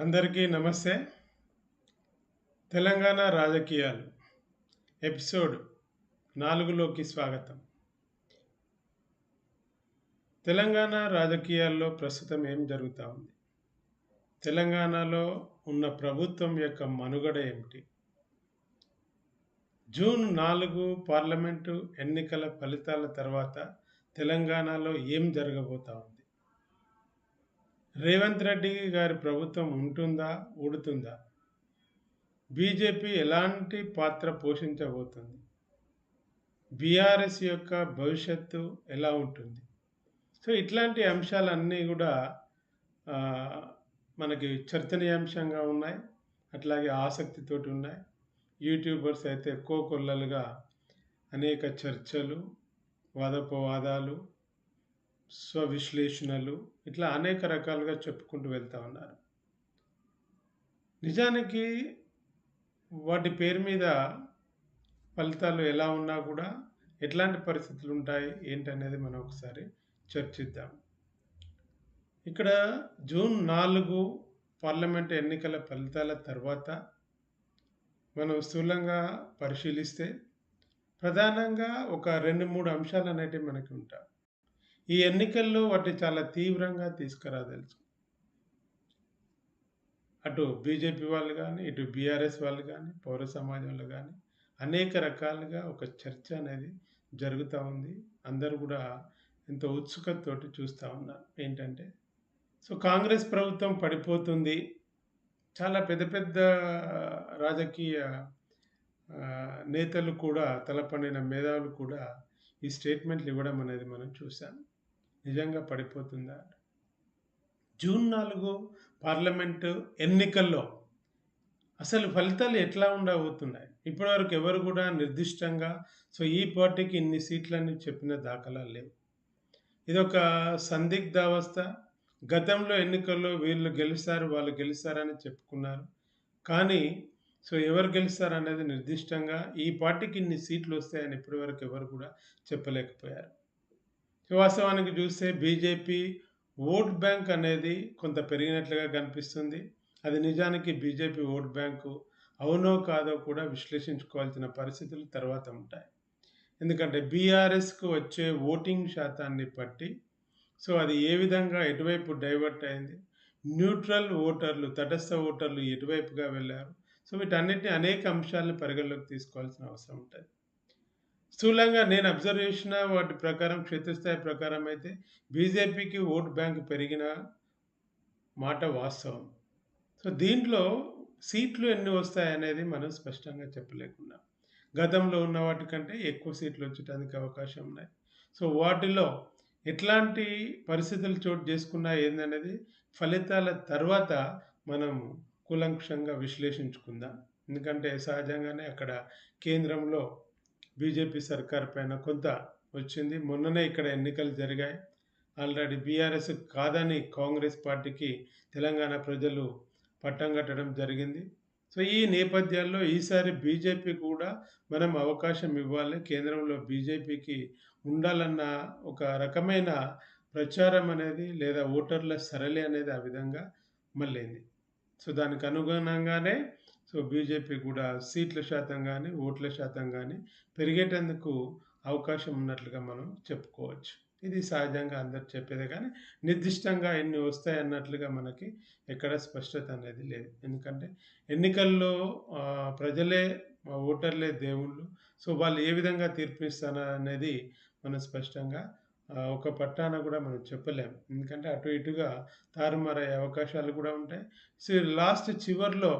అందరికీ నమస్తే. తెలంగాణ రాజకీయాలు ఎపిసోడ్ నాలుగులోకి స్వాగతం. తెలంగాణ రాజకీయాల్లో ప్రస్తుతం ఏం జరుగుతూ ఉంది? తెలంగాణలో ఉన్న ప్రభుత్వం యొక్క మనుగడ ఏమిటి? జూన్ నాలుగు పార్లమెంటు ఎన్నికల ఫలితాల తర్వాత తెలంగాణలో ఏం జరగబోతా ఉంది? రేవంత్ రెడ్డి గారి ప్రభుత్వం ఉంటుందా ఊడుతుందా? బీజేపీ ఎలాంటి పాత్ర పోషించబోతుంది? బీఆర్ఎస్ యొక్క భవిష్యత్తు ఎలా ఉంటుంది? సో ఇట్లాంటి అంశాలన్నీ కూడా మనకి చర్చనీయాంశంగా ఉన్నాయి. అట్లాగే ఆసక్తితోటి ఉన్నాయి. యూట్యూబర్స్ అయితే ఎక్కువ కొల్లలుగా అనేక చర్చలు వాదోపవాదాలు స్వవిశ్లేషణలు ఇట్లా అనేక రకాలుగా చెప్పుకుంటూ వెళ్తూ ఉన్నారు. నిజానికి వాటి పేరు మీద ఫలితాలు ఎలా ఉన్నా కూడా ఎట్లాంటి పరిస్థితులు ఉంటాయి ఏంటనేది మనం ఒకసారి చర్చిద్దాం. ఇక్కడ జూన్ నాలుగు పార్లమెంట్ ఎన్నికల ఫలితాల తర్వాత మనం స్థూలంగా పరిశీలిస్తే ప్రధానంగా ఒక రెండు మూడు అంశాలు అనేటివి మనకి ఉంటాయి. ఈ ఎన్నికల్లో వాటిని చాలా తీవ్రంగా తీసుకురాదలుచు అటు బీజేపీ వాళ్ళు కానీ ఇటు బీఆర్ఎస్ వాళ్ళు కానీ పౌర సమాజంలో కానీ అనేక రకాలుగా ఒక చర్చ అనేది జరుగుతూ ఉంది. అందరూ కూడా ఎంతో ఉత్సుకతతోటి చూస్తూ ఉన్నారు. ఏంటంటే సో కాంగ్రెస్ ప్రభుత్వం పడిపోతుంది. చాలా పెద్ద పెద్ద రాజకీయ నేతలు కూడా తలపండిన మేధావులు కూడా ఈ స్టేట్మెంట్లు ఇవ్వడం అనేది మనం చూసాం నిజంగా పడిపోతుందా? జూన్ నాలుగు పార్లమెంటు ఎన్నికల్లో అసలు ఫలితాలు ఎట్లా ఉండబోతున్నాయి? ఇప్పటివరకు ఎవరు కూడా నిర్దిష్టంగా సో ఈ పార్టీకి ఇన్ని సీట్లని చెప్పిన దాఖలా లేవు. ఇదొక సందిగ్ధావస్థ గతంలో ఎన్నికల్లో వీళ్ళు గెలుస్తారు వాళ్ళు గెలుస్తారని చెప్పుకున్నారు. కానీ సో ఎవరు గెలుస్తారు అనేది నిర్దిష్టంగా ఈ పార్టీకి ఇన్ని సీట్లు వస్తాయని ఇప్పటివరకు ఎవరు కూడా చెప్పలేకపోయారు. వాస్తవానికి చూస్తే బీజేపీ ఓట్ బ్యాంక్ అనేది కొంత పెరిగినట్లుగా కనిపిస్తుంది. అది నిజానికి బీజేపీ ఓట్ బ్యాంకు అవునో కాదో కూడా విశ్లేషించుకోవాల్సిన పరిస్థితులు తర్వాత ఉంటాయి. ఎందుకంటే బీఆర్ఎస్కు వచ్చే ఓటింగ్ శాతాన్ని బట్టి సో అది ఏ విధంగా ఎటువైపు డైవర్ట్ అయింది? న్యూట్రల్ ఓటర్లు తటస్థ ఓటర్లు ఎటువైపుగా వెళ్ళారు? సో వీటన్నిటిని అనేక అంశాలను పరిగణలోకి తీసుకోవాల్సిన అవసరం ఉంటుంది. స్థూలంగా నేను అబ్జర్వ్ చేసిన వాటి ప్రకారం క్షేత్రస్థాయి ప్రకారం అయితే బీజేపీకి ఓటు బ్యాంక్ పెరిగిన మాట వాస్తవం. సో దీంట్లో సీట్లు ఎన్ని వస్తాయనేది మనం స్పష్టంగా చెప్పలేకున్నాం. గతంలో ఉన్న వాటికంటే ఎక్కువ సీట్లు వచ్చేటానికి అవకాశం ఉన్నాయి. సో వాటిలో ఎట్లాంటి పరిస్థితులు చోటు చేసుకున్నా ఏందనేది ఫలితాల తర్వాత మనం కూలంక్షంగా విశ్లేషించుకుందాం. ఎందుకంటే సహజంగానే అక్కడ కేంద్రంలో బీజేపీ సర్కార్ పైన కొంత వచ్చింది. మొన్ననే ఇక్కడ ఎన్నికలు జరిగాయి. ఆల్రెడీ బీఆర్ఎస్ కాదని కాంగ్రెస్ పార్టీకి తెలంగాణ ప్రజలు పట్టం కట్టడం జరిగింది. సో ఈ నేపథ్యాల్లో ఈసారి బీజేపీ కూడా మనం అవకాశం ఇవ్వాలి. కేంద్రంలో బీజేపీకి ఉండాలన్న ఒక రకమైన ప్రచారం అనేది లేదా ఓటర్ల సరళి అనేది ఆ విధంగా మళ్ళీంది సో దానికి అనుగుణంగానే సో బీజేపీ కూడా సీట్ల శాతం కానీ ఓట్ల శాతం కానీ పెరిగేటందుకు అవకాశం ఉన్నట్లుగా మనం చెప్పుకోవచ్చు. ఇది సహజంగా అందరు చెప్పేదే కానీ నిర్దిష్టంగా ఎన్ని వస్తాయి అన్నట్లుగా మనకి ఎక్కడ స్పష్టత అనేది లేదు. ఎందుకంటే ఎన్నికల్లో ప్రజలే ఓటర్లే దేవుళ్ళు. సో వాళ్ళు ఏ విధంగా తీర్పిస్తారనేది మనం స్పష్టంగా ఒక పట్టాన కూడా మనం చెప్పలేం. ఎందుకంటే అటు ఇటుగా తారుమారయ్యే అవకాశాలు కూడా ఉంటాయి. సో లాస్ట్ చివర్లో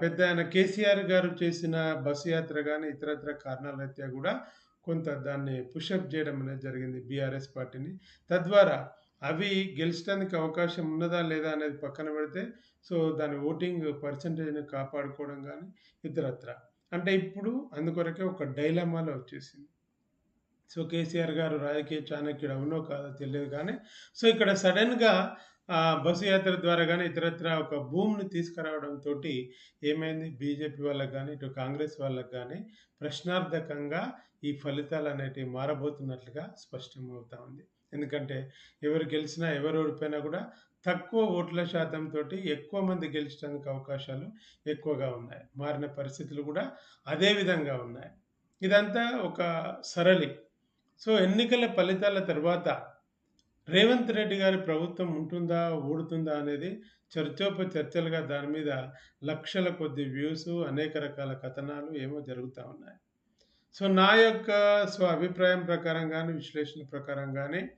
పెద్ద ఆయన కేసీఆర్ గారు చేసిన బస్సు యాత్ర కానీ ఇతరత్ర కారణాల రీత్యా కూడా కొంత దాన్ని పుషప్ చేయడం అనేది జరిగింది బీఆర్ఎస్ పార్టీని. తద్వారా అవి గెలిచడానికి అవకాశం ఉన్నదా లేదా అనేది పక్కన పెడితే సో దాని ఓటింగ్ పర్సంటేజ్ని కాపాడుకోవడం కానీ ఇతరత్ర. అంటే ఇప్పుడు అందుకొరకే ఒక డైలమాలో వచ్చేసింది. సో కేసీఆర్ గారు రాజకీయ చాణక్యుడు అవునో కాదో తెలియదు కానీ సో ఇక్కడ సడన్గా బస్సు యాత్ర ద్వారా కానీ ఇతరత్ర ఒక భూమిని తీసుకురావడంతో ఏమైంది బీజేపీ వాళ్ళకి కానీ ఇటు కాంగ్రెస్ వాళ్ళకి కానీ ప్రశ్నార్థకంగా ఈ ఫలితాలు అనేటివి మారబోతున్నట్లుగా స్పష్టమవుతా ఉంది ఎందుకంటే ఎవరు గెలిచినా ఎవరు ఓడిపోయినా కూడా తక్కువ ఓట్ల శాతంతో ఎక్కువ మంది గెలిచడానికి అవకాశాలు ఎక్కువగా ఉన్నాయి. మారిన పరిస్థితులు కూడా అదే విధంగా ఉన్నాయి. ఇదంతా ఒక సరళి. సో, ఎన్నికల ఫలితాల తర్వాత రేవంత్ రెడ్డి గారి ప్రభుత్వం ఉంటుందా? ఊడుతుందా? అనేది చర్చోప చర్చలుగా దాని మీద లక్షల కొద్ది వ్యూసు, అనేక రకాల కథనాలు ఏమో జరుగుతూ ఉన్నాయి. సో, నా యొక్క స్వ అభిప్రాయం ప్రకారం కానీ విశ్లేషణ ప్రకారం కానీ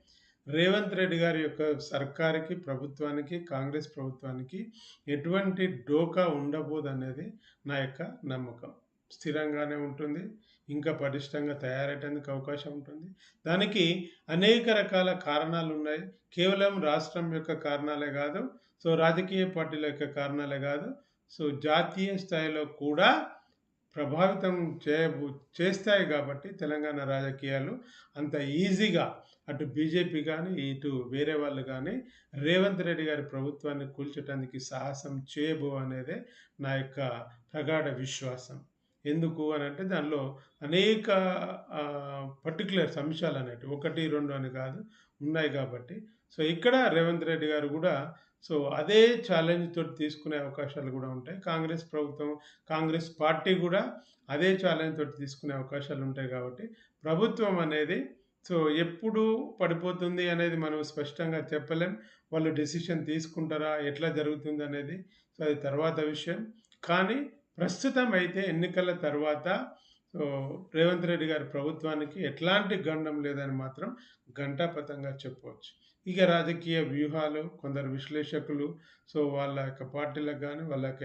రేవంత్ రెడ్డి గారి యొక్క సర్కారుకి, ప్రభుత్వానికి, కాంగ్రెస్ ప్రభుత్వానికి ఎటువంటి ఢోకా ఉండబోదనేది నా యొక్క నమ్మకం. స్థిరంగానే ఉంటుంది. ఇంకా పటిష్టంగా తయారయ్యేందుకు అవకాశం ఉంటుంది. దానికి అనేక రకాల కారణాలు ఉన్నాయి కేవలం రాష్ట్రం యొక్క కారణాలే కాదు సో, రాజకీయ పార్టీల యొక్క కారణాలే కాదు సో, జాతీయ స్థాయిలో కూడా ప్రభావితం చేయబో చేస్తాయి కాబట్టి తెలంగాణ రాజకీయాలు అంత ఈజీగా అటు బీజేపీ కానీ ఇటు వేరే వాళ్ళు కానీ రేవంత్ రెడ్డి గారి ప్రభుత్వాన్ని కూల్చటానికి సాహసం చేయబో అనేదే నా యొక్క ప్రగాఢ విశ్వాసం. ఎందుకు అని అంటే దానిలో అనేక పర్టికులర్స్ అంశాలు అనేవి ఒకటి రెండు అని కాదు ఉన్నాయి కాబట్టి సో, ఇక్కడ రేవంత్ రెడ్డి గారు కూడా సో, అదే ఛాలెంజ్ తోటి తీసుకునే అవకాశాలు కూడా ఉంటాయి. కాంగ్రెస్ ప్రభుత్వం, కాంగ్రెస్ పార్టీ కూడా అదే ఛాలెంజ్ తోటి తీసుకునే అవకాశాలు ఉంటాయి కాబట్టి ప్రభుత్వం అనేది సో, ఎప్పుడు పడిపోతుంది అనేది మనం స్పష్టంగా చెప్పలేం. వాళ్ళు డెసిషన్ తీసుకుంటారా? ఎట్లా జరుగుతుంది అనేది సో, అది తర్వాత విషయం. కానీ ప్రస్తుతం అయితే ఎన్నికల తర్వాత సో, రేవంత్ రెడ్డి గారి ప్రభుత్వానికి ఎట్లాంటి గండం లేదని మాత్రం ఘంటాపథంగా చెప్పవచ్చు. ఇక రాజకీయ వ్యూహాలు కొందరు విశ్లేషకులు సో, వాళ్ళ యొక్క పార్టీలకు కానీ వాళ్ళ యొక్క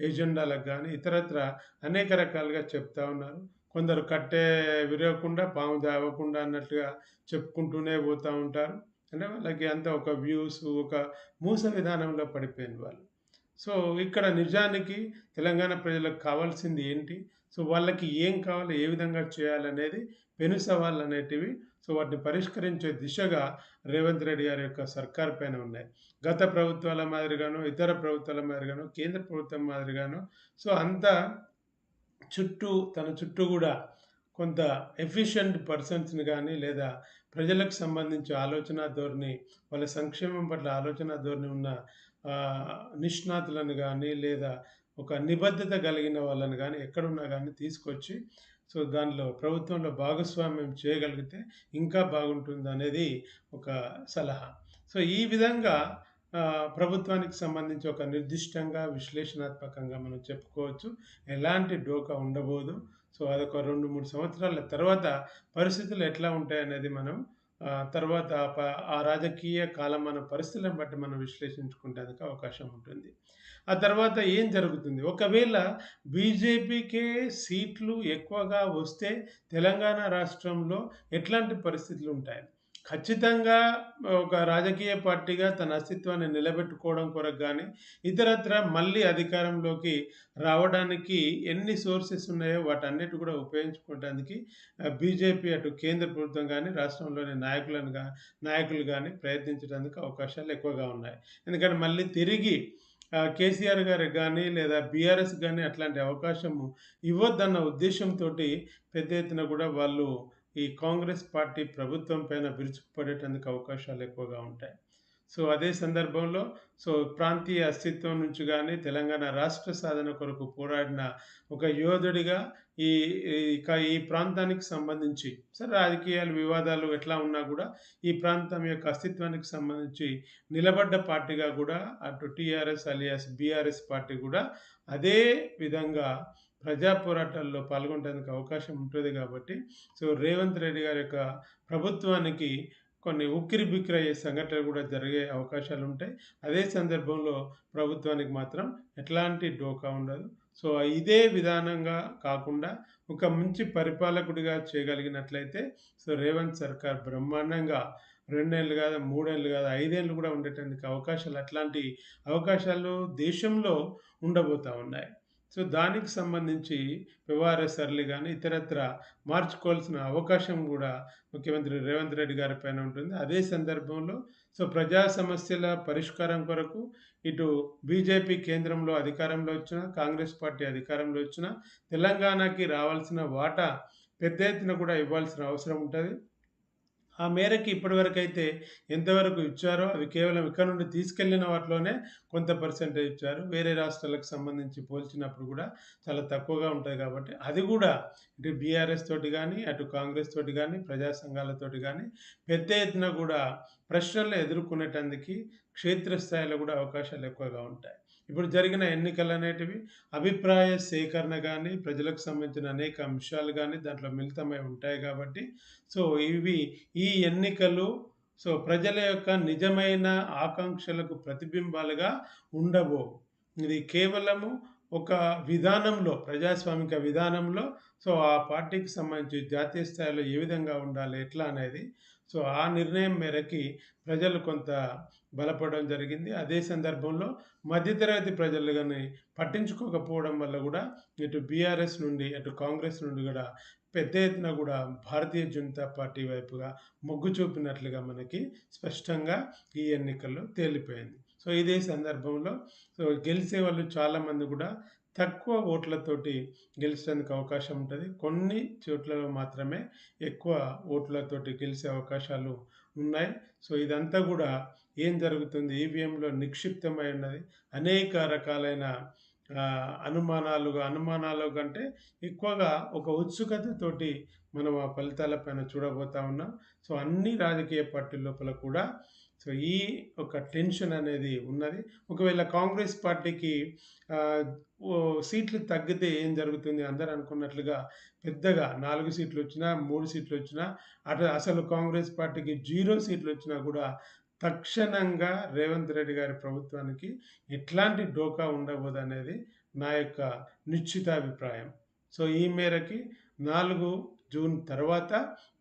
ఎజెండాలకు కానీ ఇతరత్ర అనేక రకాలుగా చెప్తా ఉన్నారు. కొందరు కట్టే విరగకుండా పాము దావకుండా అన్నట్టుగా చెప్పుకుంటూనే పోతూ ఉంటారు. అంటే వాళ్ళకి అంతా ఒక వ్యూస్ ఒక మూస విధానంలో పడిపోయింది వాళ్ళు. సో, ఇక్కడ నిజానికి తెలంగాణ ప్రజలకు కావాల్సింది ఏంటి? సో, వాళ్ళకి ఏం కావాలి? ఏ విధంగా చేయాలనేది పెను సవాళ్ళు అనేటివి సో, వాటిని పరిష్కరించే దిశగా రేవంత్ రెడ్డి గారి యొక్క సర్కార్ పైన ఉన్నాయి. గత ప్రభుత్వాల మాదిరిగాను ఇతర ప్రభుత్వాల మాదిరిగాను కేంద్ర ప్రభుత్వం మాదిరిగాను సో, అంతా చుట్టూ తన చుట్టూ కూడా కొంత ఎఫిషియంట్ పర్సన్స్‌ని కానీ లేదా ప్రజలకు సంబంధించి ఆలోచన ధోరణి, వాళ్ళ సంక్షేమం పట్ల ఆలోచన ధోరణి ఉన్న నిష్ణాతులను కానీ లేదా ఒక నిబద్ధత కలిగిన వాళ్ళని కానీ ఎక్కడున్నా కానీ తీసుకొచ్చి సో, దానిలో ప్రభుత్వంలో భాగస్వామ్యం చేయగలిగితే ఇంకా బాగుంటుందనేది ఒక సలహా. సో, ఈ విధంగా ప్రభుత్వానికి సంబంధించి ఒక నిర్దిష్టంగా, విశ్లేషణాత్మకంగా మనం చెప్పుకోవచ్చు. ఎలాంటి డోకా ఉండబోదు. సో, అదొక 2, 3 సంవత్సరాల తర్వాత పరిస్థితులు ఎట్లా ఉంటాయనేది మనం తర్వాత ప ఆ రాజకీయ కాలం మన పరిస్థితులను బట్టి మనం విశ్లేషించుకుంటానికి అవకాశం ఉంటుంది. ఆ తర్వాత ఏం జరుగుతుంది? ఒకవేళ బీజేపీకే సీట్లు ఎక్కువగా వస్తే తెలంగాణ రాష్ట్రంలో ఎట్లాంటి పరిస్థితులు ఉంటాయి ఖచ్చితంగా ఒక రాజకీయ పార్టీగా తన అస్తిత్వాన్ని నిలబెట్టుకోవడం కొరకు కానీ ఇతరత్ర మళ్ళీ అధికారంలోకి రావడానికి ఎన్ని సోర్సెస్ ఉన్నాయో వాటన్నిటి కూడా ఉపయోగించుకోవటానికి బీజేపీ అటు కేంద్ర ప్రభుత్వం కానీ రాష్ట్రంలోని నాయకులను నాయకులు కానీ ప్రయత్నించడానికి అవకాశాలు ఎక్కువగా ఉన్నాయి. ఎందుకంటే మళ్ళీ తిరిగి కేసీఆర్ గారికి కానీ లేదా బీఆర్ఎస్ కానీ అట్లాంటి అవకాశము ఇవ్వద్దన్న ఉద్దేశంతోటి పెద్ద ఎత్తున కూడా వాళ్ళు ఈ కాంగ్రెస్ పార్టీ ప్రభుత్వం పైన విరుచుకుపడేటందుకు అవకాశాలు ఎక్కువగా ఉంటాయి. సో, అదే సందర్భంలో సో, ప్రాంతీయ అస్తిత్వం నుంచి కానీ తెలంగాణ రాష్ట్ర సాధన కొరకు పోరాడిన ఒక యోధుడిగా ఈ ఇక ఈ ప్రాంతానికి సంబంధించి సరే రాజకీయాలు, వివాదాలు ఎట్లా ఉన్నా కూడా ఈ ప్రాంతం యొక్క అస్తిత్వానికి సంబంధించి నిలబడ్డ పార్టీగా కూడా అటు టీఆర్ఎస్ అలియాస్ బీఆర్ఎస్ పార్టీ కూడా అదే విధంగా ప్రజా పోరాటాల్లో పాల్గొనడానికి అవకాశం ఉంటుంది కాబట్టి సో, రేవంత్ రెడ్డి గారి యొక్క ప్రభుత్వానికి కొన్ని ఉక్కిరిబిక్కిరి అయ్యే సంఘటనలు కూడా జరిగే అవకాశాలు ఉంటాయి అదే సందర్భంలో ప్రభుత్వానికి మాత్రం ఎట్లాంటి డోకా ఉండదు. సో, ఇదే విధానంగా కాకుండా ఒక మంచి పరిపాలకుడిగా చేయగలిగినట్లయితే సో, రేవంత్ సర్కార్ బ్రహ్మాండంగా 2 ఏళ్ళు గాదు, 3 ఏళ్ళు గాదు, 5 ఉండేటందుకు అవకాశాలు అట్లాంటి అవకాశాలు దేశంలో ఉండబోతా ఉన్నాయి. సో, దానికి సంబంధించి వ్యవహార సరళి గాని, ఇతరత్రా మార్చుకోవాల్సిన అవకాశం కూడా ముఖ్యమంత్రి రేవంత్ రెడ్డి గారి పైన ఉంటుంది. అదే సందర్భంలో సో, ప్రజా సమస్యల పరిష్కారం కొరకు ఇటు బీజేపీ కేంద్రంలో అధికారంలో వచ్చిన కాంగ్రెస్ పార్టీ అధికారంలో వచ్చిన తెలంగాణకి రావాల్సిన వాటా పెద్ద ఎత్తున కూడా ఇవ్వాల్సిన అవసరం ఉంటుంది ఆ మేరకి ఇప్పటివరకైతే ఎంతవరకు ఇచ్చారో అవి కేవలం ఇక్కడ నుండి తీసుకెళ్ళిన వాటిలోనే కొంత పర్సెంటేజ్ ఇచ్చారు. వేరే రాష్ట్రాలకు సంబంధించి పోల్చినప్పుడు కూడా చాలా తక్కువగా ఉంటుంది కాబట్టి అది కూడా ఇటు బీఆర్ఎస్ తోటి కానీ అటు కాంగ్రెస్ తోటి కానీ ప్రజా సంఘాలతోటి కానీ పెద్ద ఎత్తున కూడా ప్రశ్నలు ఎదుర్కొనేటందుకు క్షేత్రస్థాయిలో కూడా అవకాశాలు ఎక్కువగా ఉంటాయి. ఇప్పుడు జరిగిన ఎన్నికలనేటివి అభిప్రాయ సేకరణ కానీ ప్రజలకు సంబంధించిన అనేక అంశాలు కానీ దాంట్లో మిళితమై ఉంటాయి కాబట్టి సో, ఇవి ఈ ఎన్నికలు సో, ప్రజల యొక్క నిజమైన ఆకాంక్షలకు ప్రతిబింబాలుగా ఉండబో ఇది కేవలము ఒక విధానంలో ప్రజాస్వామిక విధానంలో సో, ఆ పార్టీకి సంబంధించి జాతీయ స్థాయిలో ఏ విధంగా ఉండాలి, ఎట్లా అనేది సో, ఆ నిర్ణయం మేరకి ప్రజలు కొంత బలపడడం జరిగింది. అదే సందర్భంలో మధ్యతరగతి ప్రజలు కానీ పట్టించుకోకపోవడం వల్ల కూడా ఇటు బీఆర్ఎస్ నుండి, అటు కాంగ్రెస్ నుండి కూడా పెద్ద ఎత్తున కూడా భారతీయ జనతా పార్టీ వైపుగా మొగ్గు చూపినట్లుగా మనకి స్పష్టంగా ఈ ఎన్నికల్లో తేలిపోయింది. సో, ఇదే సందర్భంలో సో, గెలిచే వాళ్ళు చాలామంది కూడా తక్కువ ఓట్లతోటి గెలిచేందుకు అవకాశం ఉంటుంది కొన్ని చోట్లలో మాత్రమే ఎక్కువ ఓట్లతోటి గెలిచే అవకాశాలు ఉన్నాయి. సో, ఇదంతా కూడా ఏం జరుగుతుంది ఈవీఎంలో నిక్షిప్తమై ఉన్నది. అనేక రకాలైన అనుమానాలుగా అనుమానాలు కంటే ఎక్కువగా ఒక ఉత్సుకతతోటి మనం ఆ ఫలితాల పైన చూడబోతా ఉన్నాం. సో, అన్ని రాజకీయ పార్టీ లోపల కూడా సో, ఈ ఒక టెన్షన్ అనేది ఉన్నది. ఒకవేళ కాంగ్రెస్ పార్టీకి సీట్లు తగ్గితే ఏం జరుగుతుంది అందరూ అనుకున్నట్లుగా పెద్దగా నాలుగు సీట్లు వచ్చినా మూడు సీట్లు వచ్చినా అటు అసలు కాంగ్రెస్ పార్టీకి జీరో సీట్లు వచ్చినా కూడా తక్షణంగా రేవంత్ రెడ్డి గారి ప్రభుత్వానికి ఎట్లాంటి ఢోకా ఉండబోదనేది నా యొక్క నిశ్చితాభిప్రాయం. సో, ఈ మేరకి నాలుగు జూన్ తర్వాత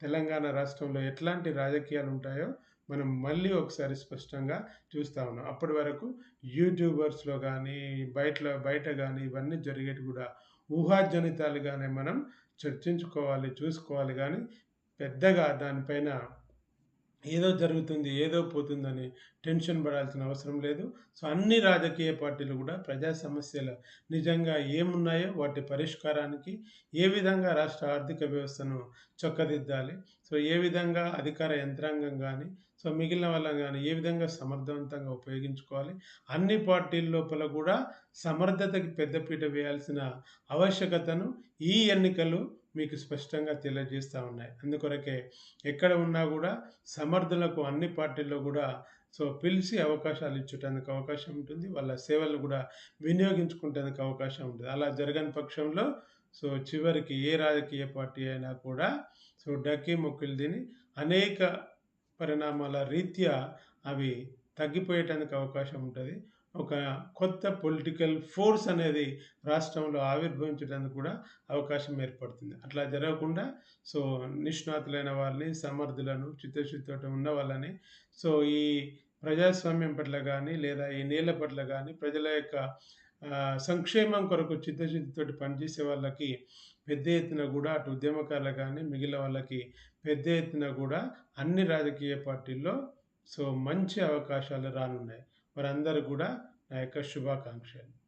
తెలంగాణ రాష్ట్రంలో ఎట్లాంటి రాజకీయాలుంటాయో మనం మళ్ళీ ఒకసారి స్పష్టంగా చూస్తా ఉన్నాం. అప్పటి వరకు యూట్యూబర్స్‌లో కానీ బయటలో బయట కానీ ఇవన్నీ జరిగేటి కూడా ఊహాజనితాలుగానే మనం చర్చించుకోవాలి, చూసుకోవాలి కానీ పెద్దగా దానిపైన ఏదో జరుగుతుంది, ఏదో పోతుందని టెన్షన్ పడాల్సిన అవసరం లేదు. సో, అన్ని రాజకీయ పార్టీలు కూడా ప్రజా సమస్యలు నిజంగా ఏమున్నాయో వాటి పరిష్కారానికి ఏ విధంగా రాష్ట్ర ఆర్థిక వ్యవస్థను చక్కదిద్దాలి, సో, ఏ విధంగా అధికార యంత్రాంగం కానీ సో, మిగిలిన వాళ్ళని కానీ ఏ విధంగా సమర్థవంతంగా ఉపయోగించుకోవాలి, అన్ని పార్టీల లోపల కూడా సమర్థతకి పెద్దపీట వేయాల్సిన ఆవశ్యకతను ఈ ఎన్నికలు మీకు స్పష్టంగా తెలియజేస్తూ ఉన్నాయి. అందుకొరకే ఎక్కడ ఉన్నా కూడా సమర్థులకు అన్ని పార్టీల్లో కూడా సో, పిలిచి అవకాశాలు ఇచ్చేటందుకు అవకాశం ఉంటుంది. వాళ్ళ సేవలు కూడా వినియోగించుకునేందుకు అవకాశం ఉంటుంది అలా జరగని పక్షంలో సో, చివరికి ఏ రాజకీయ పార్టీ అయినా కూడా సో, డక్కి మొక్కులు తిని అనేక పరిణామాల రీత్యా అవి తగ్గిపోయేటందుకు అవకాశం ఉంటుంది ఒక కొత్త పొలిటికల్ ఫోర్స్ అనేది రాష్ట్రంలో ఆవిర్భవించడానికి కూడా అవకాశం ఏర్పడుతుంది. అట్లా జరగకుండా సో, నిష్ణాతులైన వాళ్ళని, సమర్థులను, చిత్తశుద్ధితోటి ఉన్న వాళ్ళని సో, ఈ ప్రజాస్వామ్యం పట్ల కానీ లేదా ఈ నేల పట్ల కానీ ప్రజల యొక్క సంక్షేమం కొరకు చిత్తశుద్ధితోటి పనిచేసే వాళ్ళకి పెద్ద ఎత్తున కూడా అటు ఉద్యమకారులు కానీ మిగిలిన వాళ్ళకి పెద్ద ఎత్తున కూడా అన్ని రాజకీయ పార్టీల్లో సో, మంచి అవకాశాలు రానున్నాయి. వారందరూ కూడా నా యొక్క శుభాకాంక్షలు.